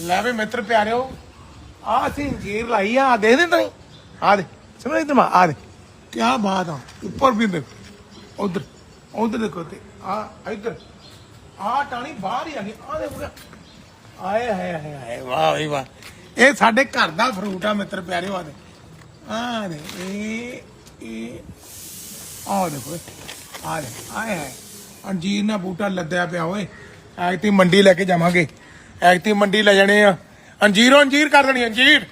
ਲੈ ਵੀ ਮਿੱਤਰ ਪਿਆਰਿਓ ਆ ਅਸੀਂ ਅੰਜੀਰ ਲਾਈ ਆ, ਆਹ ਦੇ ਦੇ ਤਈ ਆ ਦੇ ਸਮਝ ਇਧਰ ਮਾ ਆ ਦੇ ਕੀ ਬਾਤ ਆ, ਉੱਪਰ ਵੀ ਦੇਖ, ਉਧਰ ਉਧਰ ਦੇਖੋ ਤੇ ਆ ਇਧਰ ਆ ਟਾਣੀ ਬਾਹਰ ਹੀ ਆ ਗਈ ਆ ਦੇ ਪੂਰਾ ਆਏ ਹਾਏ ਹਾਏ ਹਾਏ ਵਾਹ ਵੀ ਵਾਹ। ਇਹ ਸਾਡੇ ਘਰ ਦਾ ਫਰੂਟ ਆ ਮਿੱਤਰ ਪਿਆਰਿਓ ਆ ਦੇ ਆ ਦੇ ਇਹ ਇਹ ਆ ਦੇਖੋ ਆ ਦੇ ਆਏ ਹਾਏ ਅੰਜੀਰ ਨਾ ਬੂਟਾ ਲੱਦਿਆ ਪਿਆ ਓਏ ਐਕਤੀ ਮੰਡੀ ਲੈ ਕੇ ਜਾਵਾਂਗੇ। ਐਕਤੀ ਮੰਡੀ ਲੈ ਜਾਣੇ ਆ। ਅੰਜੀਰੋਂ ਅੰਜੀਰ ਕਰ ਦੇਣੀ ਅੰਜੀਰ।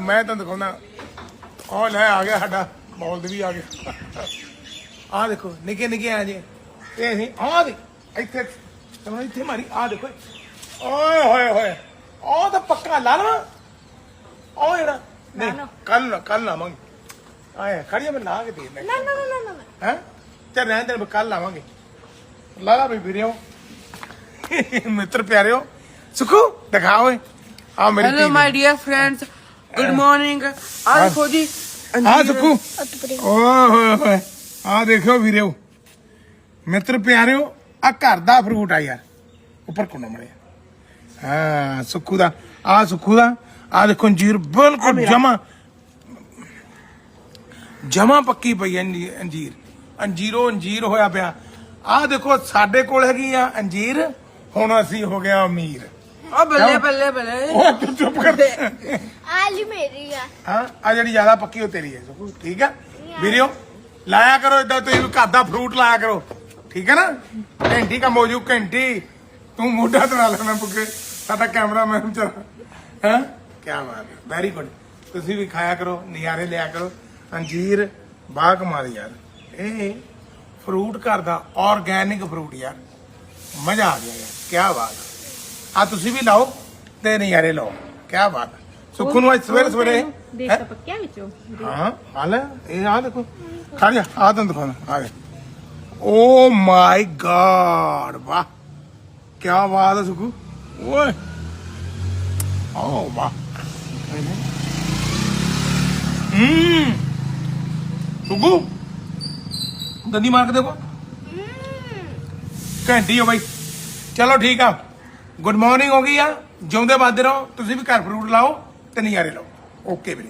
ਮੈਂ ਤਾਂ ਦਿਖਾਉਣਾ। ਉਹ ਲੈ ਆ ਗਿਆ ਸਾਡਾ। ਬੌਲਦ ਵੀ ਆ ਗਿਆ ਆ ਦੇਖੋ ਨਿੱਕੇ ਨਿੱਕੇ ਆ ਜੇ। ਇਹ ਅਸੀਂ ਆ ਦੇ ਇੱਥੇ ਚਲੋ ਇੱਥੇ ਮਾਰੀ ਆ ਦੇਖੋ। ਓਏ ਹੋਏ ਹੋਏ। ਉਹ ਤਾਂ ਪੱਕਾ ਲਾ ਲਵਾਂ। ਉਹ ਜਿਹੜਾ ਨਹੀਂ ਕੱਲ ਕੱਲ ਲਾਵਾਂਗੇ। ਆਏ ਖੜੀਆਂ ਮੈਂ ਲਾ ਕੇ ਦੇ ਨਾ ਨਾ ਨਾ ਨਾ ਨਾ। ਹੈ? ਤੇ ਰਹਿਣ ਦੇ ਕੱਲ ਲਾਵਾਂਗੇ। ਲਾ ਲਾ ਵੀ ਵੀਰਿਓ। ਮਿੱਤਰ ਪਿਆਰਿਓ ਸੁਖੂ ਦਿਖਾ ਓਏ ਆ ਮੇਰੀ hello my dear friends good morning आज देखो जी ਆ ਸੁਖੂ ਉਤਪਰੀ ਓਏ ਹੋਏ ਹੋਏ ਆ ਦੇਖਿਓ ਵੀਰਿਓ ਮਿੱਤਰ ਪਿਆਰਿਓ ਆ ਘਰ ਦਾ ਫਰੂਟ ਆ ਯਾਰ ਉੱਪਰ ਕੋਣਾ ਮੜਿਆ ਹਾਂ ਸੁਖੂ ਦਾ ਆ ਸੁਖੂ ਦਾ ਆ ਦੇਖੋ ਅੰਜੀਰ ਬਿਲਕੁਲ ਜਮਾ ਜਮਾ ਪੱਕੀ ਪਈ ਹੈ ਅੰਜੀ- ਅੰਜੀਰ ਅੰਜੀਰੋ ਅੰਜੀਰ ਹੋਇਆ ਪਿਆ ਆ ਦੇਖੋ ਸਾਡੇ ਕੋਲ ਹੈਗੀ ਆ ਅੰਜੀਰ ਹੁਣ ਅਸੀਂ ਹੋ ਗਿਆ ਅਮੀਰ। ਆ ਬੱਲੇ ਬੱਲੇ ਬੱਲੇ। ਉਹ ਤੂੰ ਚੁੱਪ ਕਰ। ਆਲੀ ਮੇਰੀ ਆ। ਹਾਂ ਆ ਜਿਹੜੀ ਜ਼ਿਆਦਾ ਪੱਕੀ ਉਹ ਤੇਰੀ ਹੈ ਠੀਕ ਆ? ਵੀਰਿਓ ਲਾਇਆ ਕਰੋ ਇਦਾਂ ਤੁਸੀਂ ਵੀ ਘਰ ਫਰੂਟ ਲਾਇਆ ਕਰੋ। ਠੀਕ ਹੈ ਨਾ? ਘੰਟੀ ਕੰਮ ਹੋ ਘੰਟੀ। ਤੂੰ ਮੋਢਾ ਤੜਾ ਲੈਣਾ ਬੁੱਗੇ ਸਾਡਾ ਕੈਮਰਾਮੈਨ ਚ ਹੈ? ਕੀ ਬਾਤ ਹੈ। ਵੈਰੀ ਗੁੱਡ ਤੁਸੀਂ ਵੀ ਖਾਇਆ ਕਰੋ ਨਜ਼ਾਰੇ ਲਿਆ ਕਰੋ। ਅੰਜੀਰ ਬਾਗ ਮਾਰ ਯਾਰ। ਇਹ ਫਰੂਟ ਘਰ ਦਾ ਆਰਗੇਨਿਕ ਫਰੂਟ ਯਾਰ। ਮਜ਼ਾ ਆ ਗਿਆ ਯਾਰ ਕੀ ਬਾਤ ਆ। ਤੁਸੀਂ ਵੀ ਲਾਓ ਤੇ ਨਜ਼ਾਰੇ ਲਓ ਕੀ ਬਾਤ ਸੁੱਖੂ ਨੂੰ ਅੱਜ ਸਵੇਰੇ ਸਵੇਰੇ ਦੇਖ? ਤਾਂ ਪੱਕਿਆ ਵਿੱਚੋਂ। ਹਾਂ ਹਾਲ ਇਹ ਆ ਦੇਖੋ। ਖੜ ਜਾ ਆ ਤੁਹਾਨੂੰ ਦਿਖਾਉਣਾ ਆ ਦੇ ਓ ਮਾਈ ਗॉड ਵਾਹ। ਕੀ ਬਾਤ ਹੈ ਸੁਖੂ। ਓਏ। ਓ ਵਾਹ। ਹੂੰ। ਸੁਖੂ ਦੰਦੀ ਮਾਰ ਕੇ ਦੇਖੋ। ਘੰਟੀ ਹੋ ਬਾਈ। ਚਲੋ ਠੀਕ ਆ। ਗੁੱਡ ਮਾਰਨਿੰਗ ਹੋ ਗਈ ਆ। ਜਿਉਂਦੇ ਬਾਦੇ ਰਹੋ। ਤੁਸੀਂ ਵੀ ਘਰ ਫਰੂਟ ਲਾਓ ਤੇ ਨਜ਼ਾਰੇ ਲਓ। ਓਕੇ ਵੀਰੇ।